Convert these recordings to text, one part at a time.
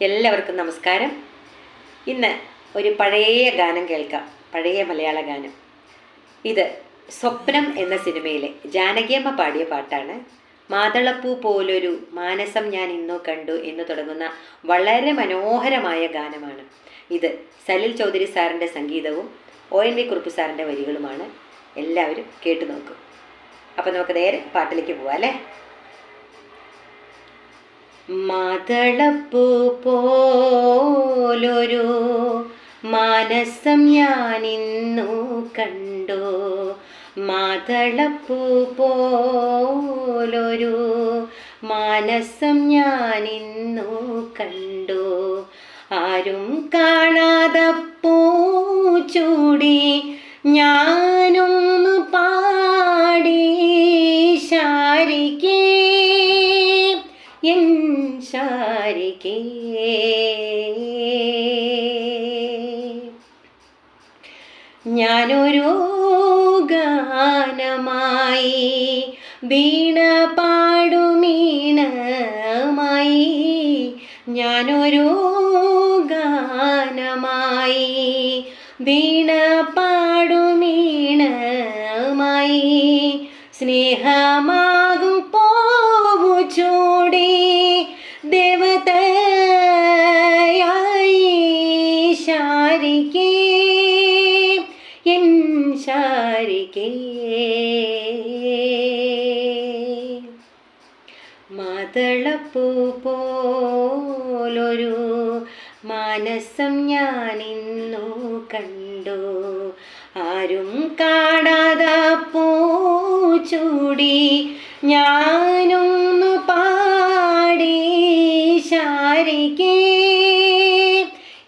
എല്ലാവർക്കും നമസ്കാരം. ഇന്ന് ഒരു പഴയ ഗാനം കേൾക്കാം. പഴയ മലയാള ഗാനം. ഇത് സ്വപ്നം എന്ന സിനിമയിലെ ജാനകിയമ്മ പാടിയ പാട്ടാണ്. മാതളപ്പൂ പോലൊരു മാനസം ഞാൻ ഇന്നോ കണ്ടു എന്ന് തുടങ്ങുന്ന വളരെ മനോഹരമായ ഗാനമാണ്. ഇത് സലിൽ ചൗധരി സാറിന്റെ സംഗീതവും ഒ എൻ വി കുറുപ്പ് സാറിന്റെ വരികളുമാണ്. എല്ലാവരും കേട്ടു നോക്കും. അപ്പോൾ നമുക്ക് നേരെ പാട്ടിലേക്ക് പോവാം അല്ലേ? മാതളപ്പൂ പോലൊരു മാനസം ഞാനിന്നു കണ്ടു. മാതളപ്പൂ പോലൊരു മാനസം ഞാനിന്നു കണ്ടു. ആരും കാണാതെ പൂച്ചൂടി ഞാനൊന്നു പാടി ശാരിക്കേ. എൻ ശാരികേ ഞാനൊരു ഗാനമായി വീണ പാടുമീണമായി ഞാനൊരു ഗാനമായി വീണ പാടുമീണമായി സ്നേഹമാകും മാതളപ്പൂ പോലൊരു മാനസം ഞാനിന്നു കണ്ടു. ആരും കാണാതെ പൂച്ചൂടി ഞാനൊന്നു പാടി ശാരികേ.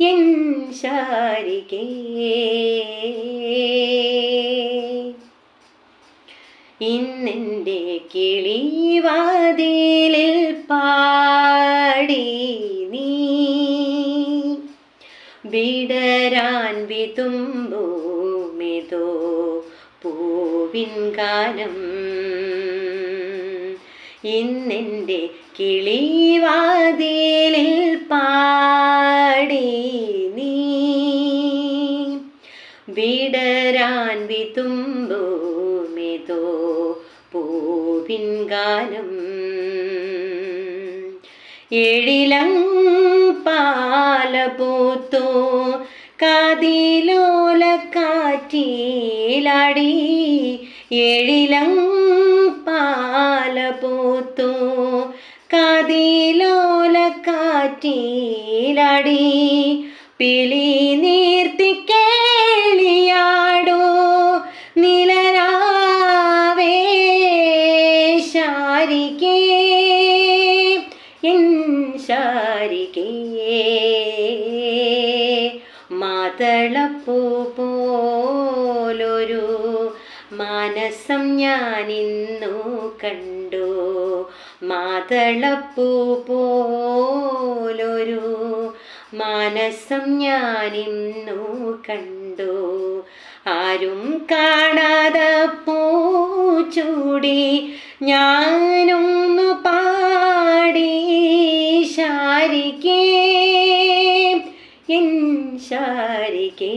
എൻ ശാരികേ. ഇന്നെന്റെ കിളിവാതിലിൽ പാടി നീ. വിടരാൻ വിതുമ്പൂമിതോ പൂവിൻ കാലം. ഇന്നെന്റെ കിളിവാതിലിൽ പാടി നീ. വിടരാൻ വിതുമ്പൂമിതോ ഗാനം എഴിലം പാലപൂത്തു കാതിലോല കാറ്റിലാടി. എഴിലം പാലപൂത്തു കാതിലോല കാറ്റിലാടി. പിളി നീർത്തി ശാരികേ മാതളപ്പൂ പോലൊരു മാനസം ഞാനിന്നു കണ്ടു. മാതളപ്പൂ പോലൊരു മാനസം ഞാനിന്നു കണ്ടു. ആരും കാണാതെ ചൂടി ഞാനൊന്നു പാടി ശാരിക്കേ എൻ ശാരിക്കേ